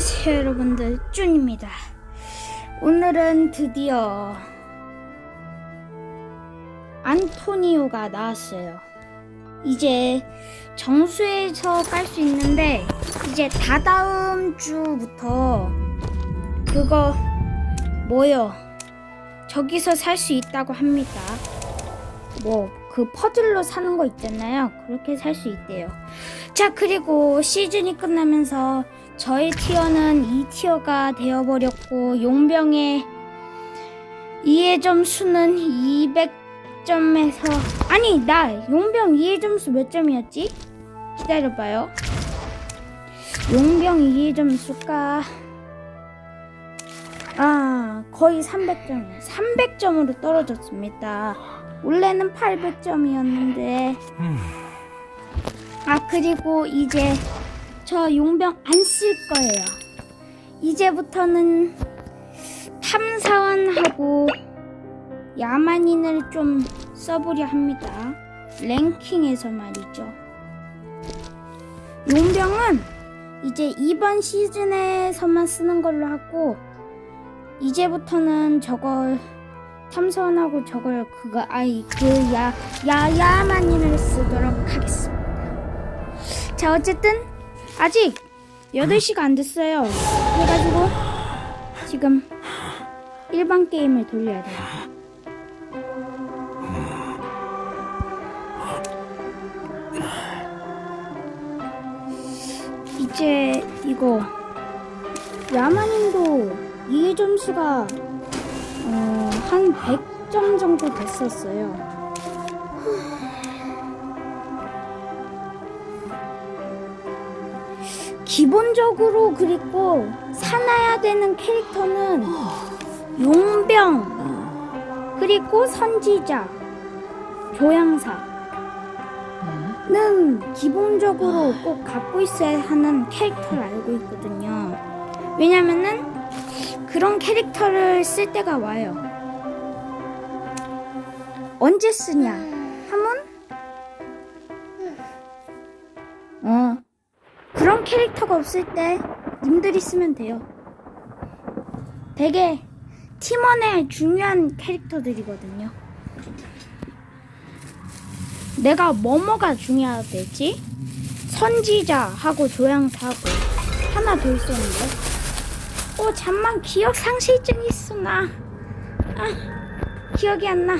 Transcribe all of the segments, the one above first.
안녕하세요 여러분들 쭌입니다. 오늘은 드디어 안토니오가 나왔어요. 이제 정수에서 깔 수 있는데 이제 다다음 주부터 그거 뭐요? 저기서 살 수 있다고 합니다. 뭐 그 퍼즐로 사는 거 있잖아요. 그렇게 살 수 있대요. 자 그리고 시즌이 끝나면서 저의 티어는 2티어가 되어버렸고 용병의 이해 점수는 200점에서 아니 나 용병 이해 점수 몇 점이었지? 기다려봐요. 용병 이해 점수가 아 거의 300점이에요 300점으로 떨어졌습니다. 원래는 800점이었는데. 아 그리고 이제 저 용병 안 쓸 거예요. 이제부터는 탐사원하고 야만인을 좀 써보려 합니다. 랭킹에서 말이죠. 용병은 이제 이번 시즌에서만 쓰는 걸로 하고 이제부터는 저걸 탐사원하고 저걸 그거 아이 그 야 야야만인을 쓰도록 하겠습니다. 자 어쨌든 아직 8시가 안 됐어요. 그래가지고 지금 일반 게임을 돌려야 돼요. 이제 이거 야마님도 이해 점수가 어, 한 100점 정도 됐었어요. 기본적으로 그리고 사놔야 되는 캐릭터는 용병 그리고 선지자 조향사는 기본적으로 꼭 갖고 있어야 하는 캐릭터를 알고 있거든요. 왜냐면은 그런 캐릭터를 쓸 때가 와요. 언제 쓰냐? 하면 어 그런 캐릭터가 없을 때 님들이 쓰면 돼요. 되게 팀원의 중요한 캐릭터들이거든요. 내가 뭐뭐가 중요하겠지? 선지자하고 조향사하고 하나 더 있었는데. 어 잠만 기억 상실증 있어 나. 아 기억이 안 나.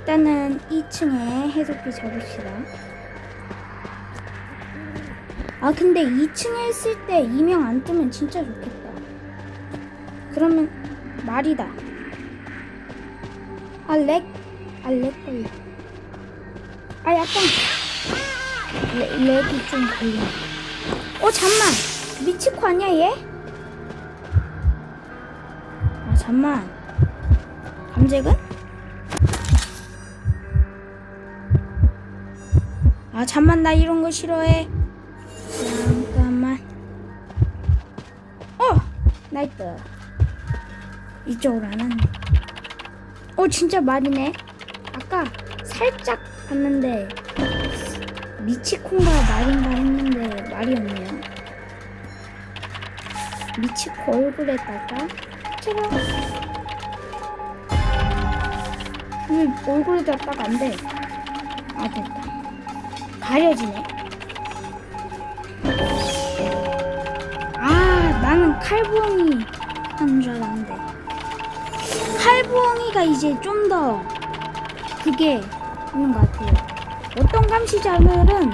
일단은 2층에 해독기 접읍시다. 아 근데 2층에 있을 때 이명 안 뜨면 진짜 좋겠다. 그러면 말이다. 아 렉, 아렉 걸려. 아 약간 레, 렉이 좀 걸리네. 어 잠만 미치코 아니야 얘? 아 잠만 감잭은? 아 잠만 나 이런 거 싫어해. 나이트. 이쪽으로 안 왔네. 어, 진짜 말이네. 아까 살짝 봤는데, 미치콘가 말인가 했는데, 말이었네요. 미치코 얼굴에다가, 제가. 왜 얼굴에다 딱안 돼? 아, 됐다. 가려지네. 나는 칼부엉이 하는 줄 알았는데. 칼부엉이가 이제 좀 더 그게 있는 것 같아요. 어떤 감시자들은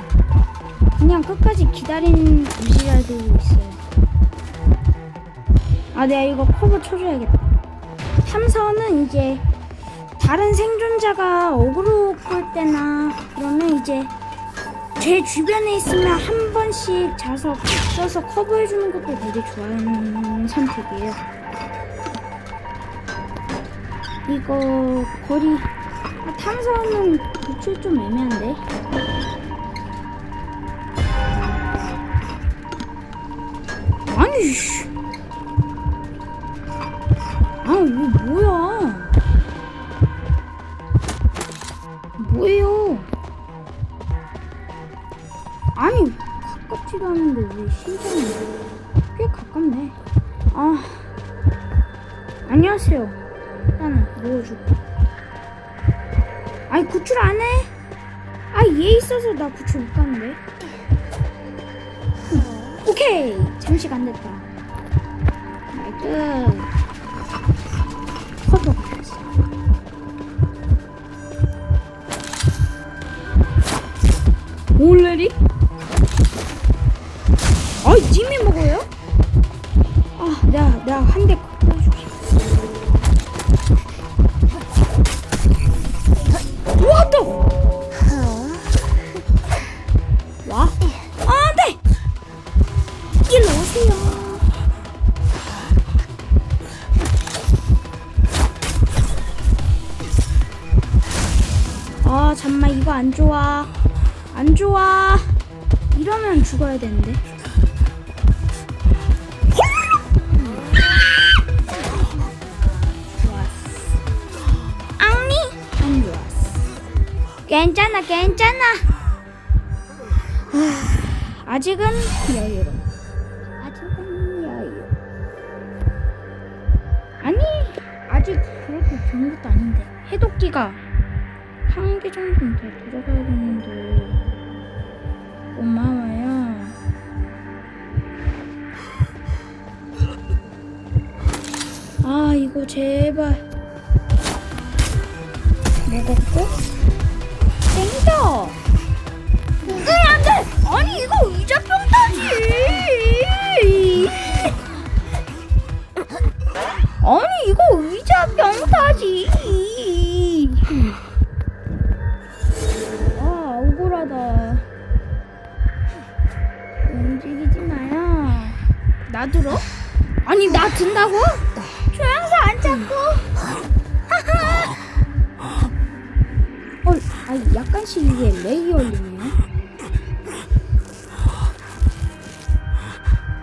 그냥 끝까지 기다리는 감시자들도 있어요. 아, 내가 이거 커버 쳐줘야겠다. 탐사원은 이제 다른 생존자가 어그로 끌 때나 그러면 이제 제 주변에 있으면 한 번씩 자석 써서 커버해주는 것도 되게 좋아하는 선택이에요. 이거 거리 아, 탐사는 구출 좀 애매한데. 않은데 왜 심장이 꽤 가깝네. 아, 안녕하세요. 나는 누워줄게. 아이, 구출 안 해? 아, 얘 있어서 나 구출 못 가는데. 오케이! 잠시가 안 됐다. 나이스. 커버 가야지. 올레 안 좋아. 안 좋아. 이러면 죽어야 되는데. 좋았어. 앙니? 안 좋았어. 괜찮아, 괜찮아. 아, 아직은 여유로. 아직은 여유. 아니, 아직 그렇게 좋은 것도 아닌데. 해독기가 한개 정도는 더 들어가야 되는데. 고마워요. 아, 이거 제발. 먹었고? 땡겨! 으, 안 돼! 아니, 이거 의자병 타지! 아니, 이거 의자병 타지! 나 들어? 아니, 나 든다고? 조향사 안 잡고. 어, 아, 약간씩 이게 렉이 걸리네요.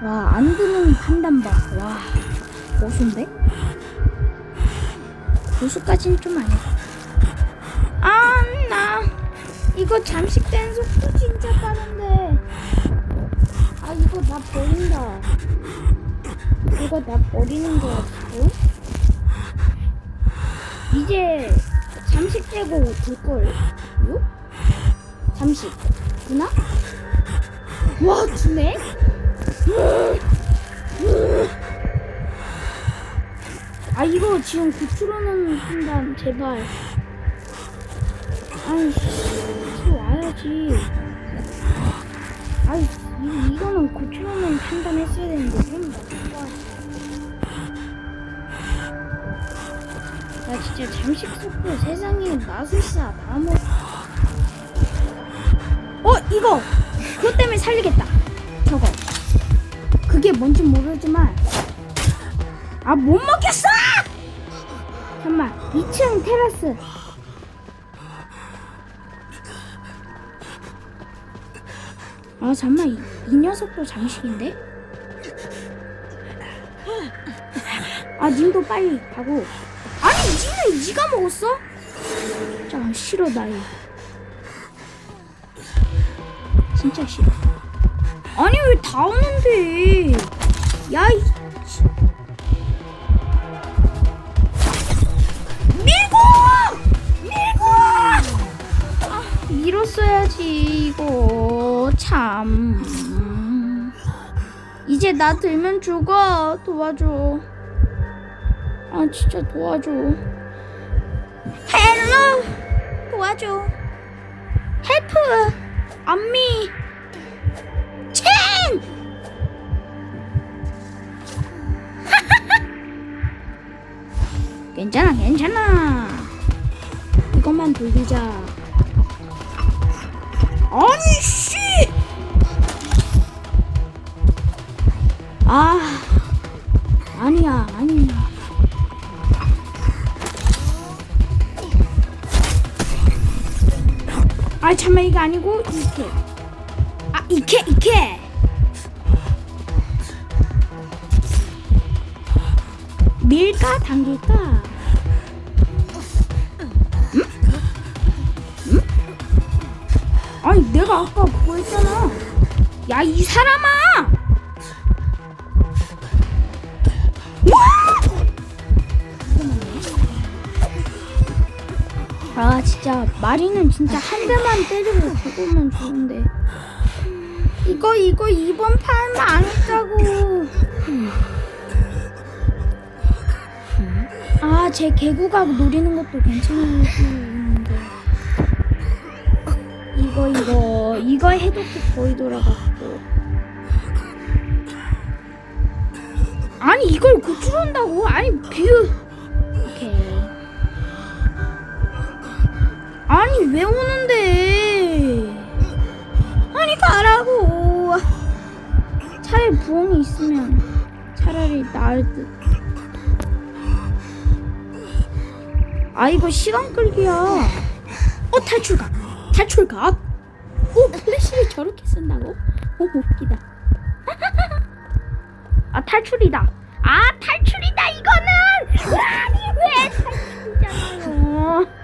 와, 안 드는 판단 봐. 와, 고수인데? 고수까지는 좀 아니다. 아, 나 이거 잠식된 속도 진짜 빠른데. 아, 이거 나 버린다. 이거 나 버리는 거야, 지금? 이제 잠식되고 될걸? 요? 잠식. 두나? 와, 두네? 아, 이거 지금 구출하는 판단, 제발. 아이, 씨, 와야지. 아이, 이, 이거는 고추로는 판단했어야 되는데, 나 나 진짜 잠식 속도 세상에 마술사 다 먹. 어, 이거! 그것 때문에 살리겠다. 저거. 그게 뭔지 모르지만. 아, 못 먹겠어! 잠깐만, 2층 테라스. 아 잠만 이, 이 녀석도 장식인데? 아 님도 빨리 가고 아 니 니는 니가 먹었어? 자 싫어 나이 진짜 싫어. 아니 왜 다 오는데? 야이 밀고 밀고 아, 밀었어야지 이거. 참. 이제 나 들면 죽어. 도와줘 아 진짜 도와줘. 헬로! 도와줘. 헬프! 엄미! 첸! 괜찮아 괜찮아. 이것만 돌리자. 아니 씨! 아 아니야 아니야 잠만 이거 아니고 이케. 아 이케 이케. 밀까? 당길까? 응? 응? 아니 내가 아까 그거 했잖아. 야 이 사람아 아 진짜 마리는 진짜 한 대만 때리고 죽으면 좋은데. 이거 이거 이번 판 망했다고. 아 제 개구가 노리는 것도 괜찮은데. 이거 이거 이거 해독기 거의 돌아갔고. 아니 이걸 구출한다고? 아니 뷰. 오 아니 왜 오는데? 아니 가라고. 차라리 부엉이 있으면 차라리 나을 듯. 아 이거 시간 끌기야. 어 탈출각. 탈출각. 오 플래시를 저렇게 쓴다고? 오 웃기다. 아 탈출이다. 아 탈출이다 이거는. 아니 왜 탈출이잖아요.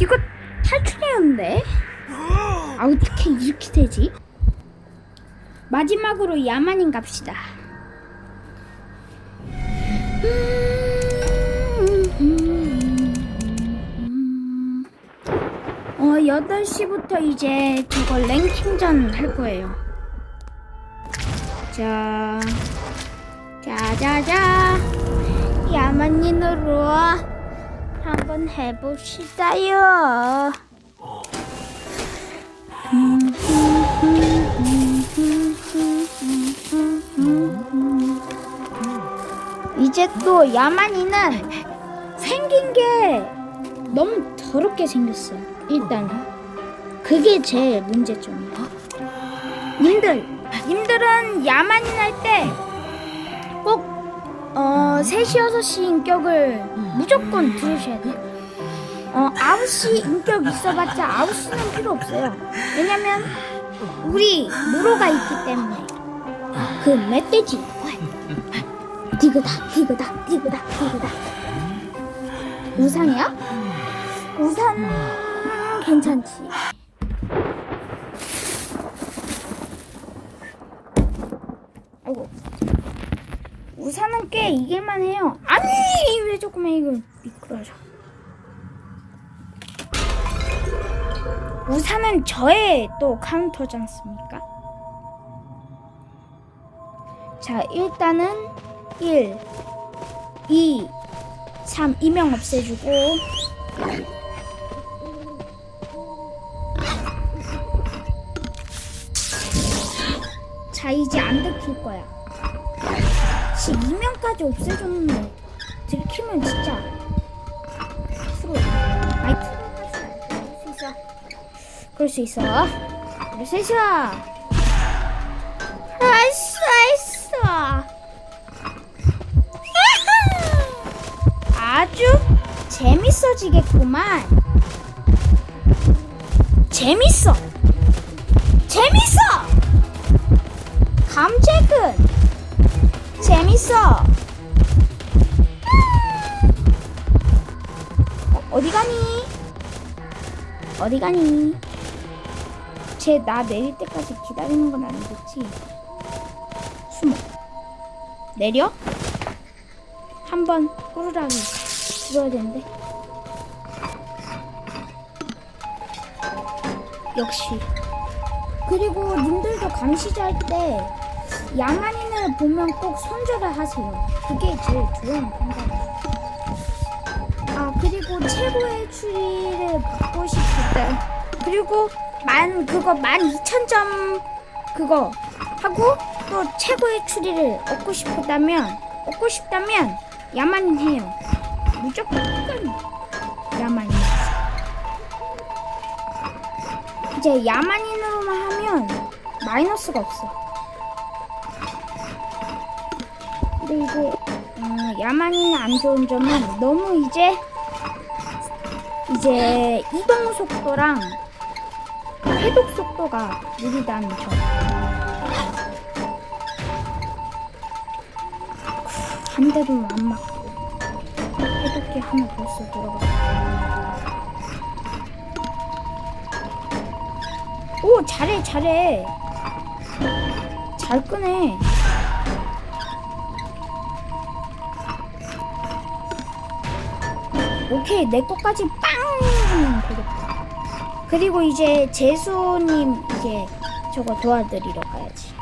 이거 탈출이었는데? 아 어떻게 이렇게 되지? 마지막으로 야만인 갑시다. 어 8시부터 이제 저거 랭킹전 할 거예요. 자, 자자자, 야만인으로 한번 해봅시다요. 이제 또 야만이는 생긴 게 너무 더럽게 생겼어. 일단 그게 제일 문제점이야. 님들, 님들은 야만인 할때꼭 어, 3시, 6시 인격을 무조건 들으셔야 돼요. 어, 9시 인격 있어봤자 9시는 필요 없어요. 왜냐면, 우리 무로가 있기 때문에. 그 멧돼지. 디그다, 디그다, 디그다, 디그다. 우산이야? 우산, 괜찮지. 아이고. 꽤 이길만 해요. 아니 왜 조금만 이거 미끄러져. 우산은 저의 또 카운터지 않습니까? 자 일단은 1, 2, 3 이명 없애주고 자 이제 안 들킬 거야. 씨 이명까지 없애줬는데 들키면 진짜 프로 아이 프로 그럴 수 있어. 그럴 수 있어. 할수 있어 아주 재밌어지겠구만. 재밌어. 재밌어! 재밌 어. 어, 어 디 가니? 어디 가니? 쟤 나 내릴 때까지 기다리는 건 아니겠지? 숨어. 내려? 한번 호루라기 들어야 되는데. 역시. 그리고 님들도 감시자 할때야 만인을 보면 꼭 손절을 하세요. 그게 제일 좋은 방법이에요. 아 그리고 최고의 추리를 받고 싶을 때 그리고 만 그거 만 이천 점 그거 하고 또 최고의 추리를 얻고 싶다면 얻고 싶다면 야만인 해요. 무조건 야만인. 이제 야만인으로만 하면 마이너스가 없어. 그리고 어, 야만인 안 좋은 점은 너무 이제 이제 이동 속도랑 해독 속도가 느리다는 점. 한 대도 안 맞고 해독기 하나 벌써 들어가. 오 잘해 잘해 잘 끄네. 오케이 내 것까지 빵! 하면 되겠다. 그리고 이제 재수님 이제 저거 도와드리러 가야지.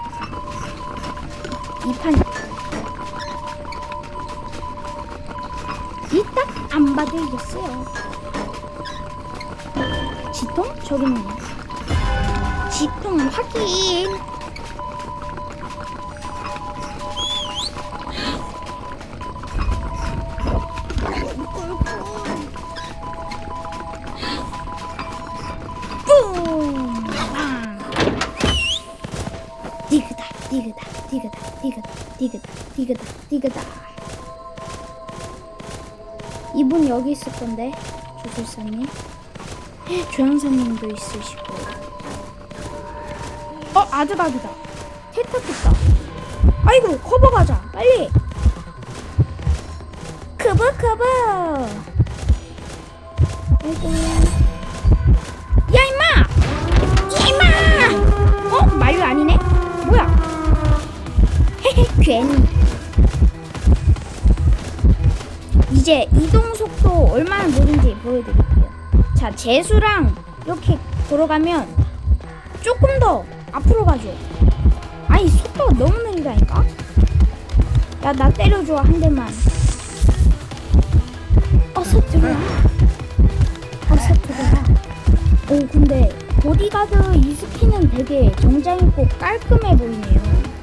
이판. 이 딱 안 받으겠어요. 지통? 저기 있네. 지통 확인 디그다 디그다 디그다. 이분 여기 있을 건데 조술사님. 조향사님도 있으시고. 어 아드바드다. 테타트다. 아이고 커버 가자. 빨리. 커버 커버 아이고 괜히. 이제 이동 속도 얼마나 느린지 보여드릴게요. 자 재수랑 이렇게 걸어가면 조금 더 앞으로 가죠. 아니 속도가 너무 느리다니까? 야 나 때려줘 한 대만. 어서 들어와 어서 들어와 오 근데 보디가드 이 스킨은 되게 정장 있고 깔끔해 보이네요. 오,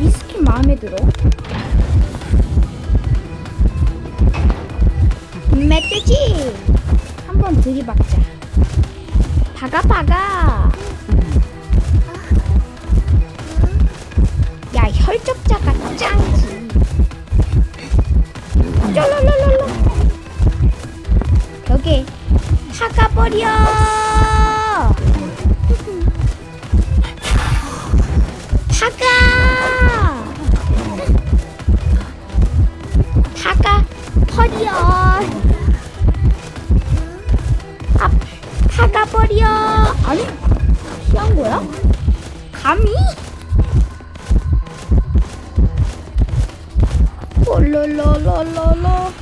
이 스킨 마음에 들어? 멧돼지 한번 들이박자. 박아 박아! 야 혈접자가 짱이지. 쫄롤롤롤로 벽에 박아버려 박아 버려 아 박아버려 아니 피한 거야? 감히? 올롤롤롤롤로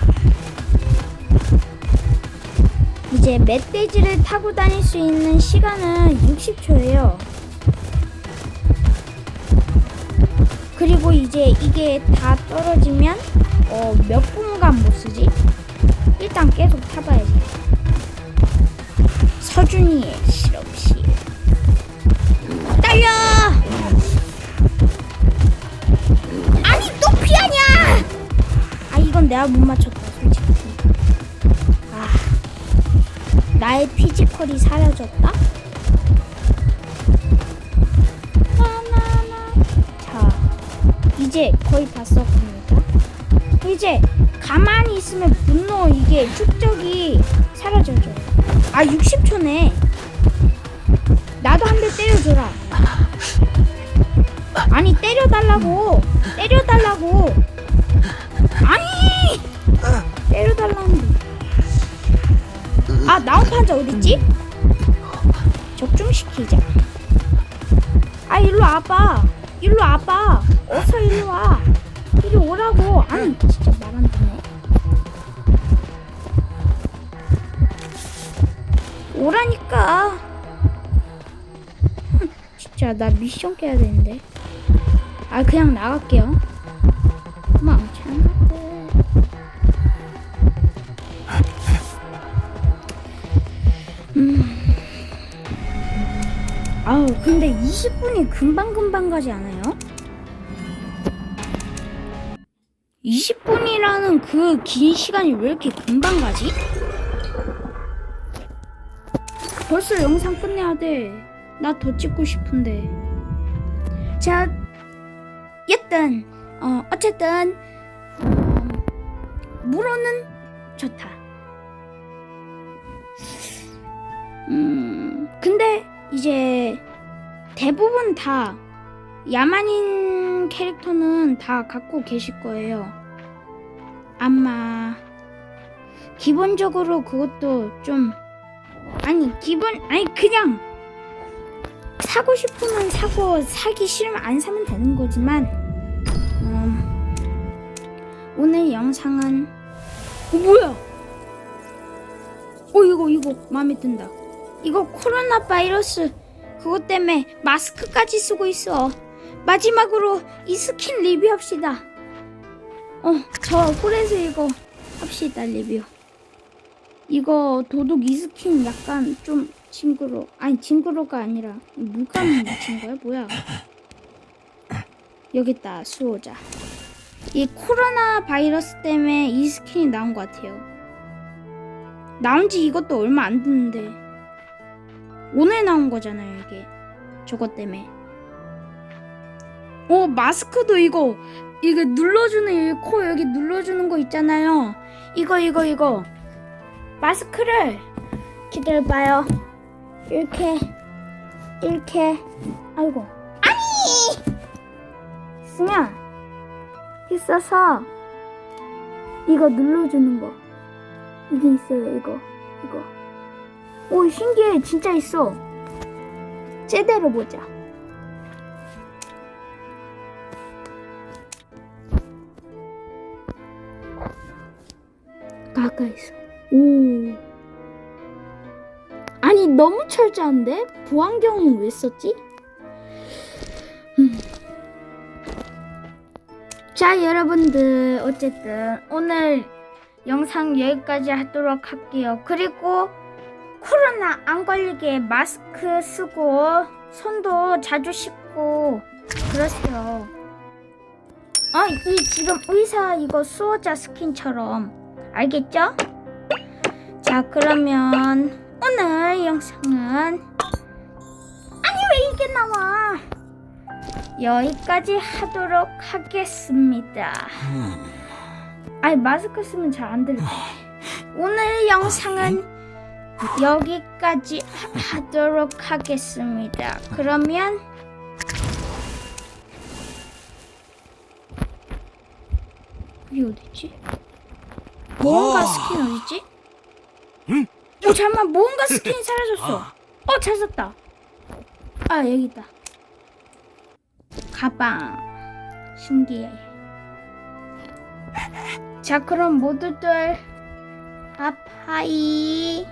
이제 멧돼지를 타고 다닐 수 있는 시간은 60초예요. 그리고 이제 이게 다 떨어지면 어, 몇 분간 못 쓰지? 일단 계속 타봐야지. 서준이의 실험실. 딸려! 아니 또 피하냐! 아 이건 내가 못 맞췄다 솔직히. 아 나의 피지컬이 사라졌다. 이제 거의 다 썼습니다. 이제 가만히 있으면 분노 이게 축적이 사라져죠. 아 60초네. 나도 한 대 때려줘라. 아니 때려달라고. 때려달라고. 아니 때려달라는데. 아 나온 판자 어딨지? 적중시키자. 아 일로 와봐. 일로 와봐. 어서 일로 와. 이리 오라고. 아니 진짜 말 안 듣네. 오라니까. 흠, 진짜 나 미션 깨야 되는데. 아 그냥 나갈게요. 망창 같아. 음. 아우 근데 20분이 금방 금방 가지 않아요? 그 긴 시간이 왜 이렇게 금방 가지? 벌써 영상 끝내야 돼. 나 더 찍고 싶은데. 자, 여튼, 어, 어쨌든, 어, 물어는 좋다. 음, 근데 이제 대부분 다 야만인 캐릭터는 다 갖고 계실 거예요. 아마 기본적으로 그것도 좀 아니 기본 아니 그냥 사고 싶으면 사고 사기 싫으면 안 사면 되는 거지만 음, 오늘 영상은 어, 뭐야 어 이거 이거 마음에 든다. 이거 코로나 바이러스 그것 때문에 마스크까지 쓰고 있어. 마지막으로 이 스킨 리뷰합시다. 어, 저 홀에서 이거 합시다 리뷰. 이거 도둑 이 스킨 약간 좀 징그러. 아니 징그러가 아니라 물감 묻힌 거야 뭐야? 여기 있다 수호자. 이 코로나 바이러스 때문에 이 스킨이 나온 것 같아요. 나온 지 이것도 얼마 안 됐는데 오늘 나온 거잖아요 이게 저것 때문에 오 마스크도 이거 이게 눌러주는 이 코 여기 눌러주는 거 있잖아요. 이거 이거 이거. 마스크를 기다려봐요. 이렇게 이렇게. 아이고. 아니! 쓰면 있어서 이거 눌러주는 거. 이게 있어요 이거 이거. 오 신기해. 진짜 있어. 제대로 보자 가까이 있어 오 아니 너무 철저한데 보안경은 왜 썼지? 음. 자 여러분들 어쨌든 오늘 영상 여기까지 하도록 할게요. 그리고 코로나 안 걸리게 마스크 쓰고 손도 자주 씻고 그러세요. 어, 이 지금 의사 이거 수호자 스킨처럼 알겠죠? 자, 그러면 오늘 영상은 아니 왜 이게 나와? 여기까지 하도록 하겠습니다. 아니 마스크 쓰면 잘 안 들려. 오늘 영상은 여기까지 하- 하도록 하겠습니다. 그러면 이게 어디지? 모험가 스킨 어디지? 응? 어 잠만 모험가 스킨이 사라졌어. 어 찾았다. 아 여기 있다. 가방 신기해. 자 그럼 모두들 아파이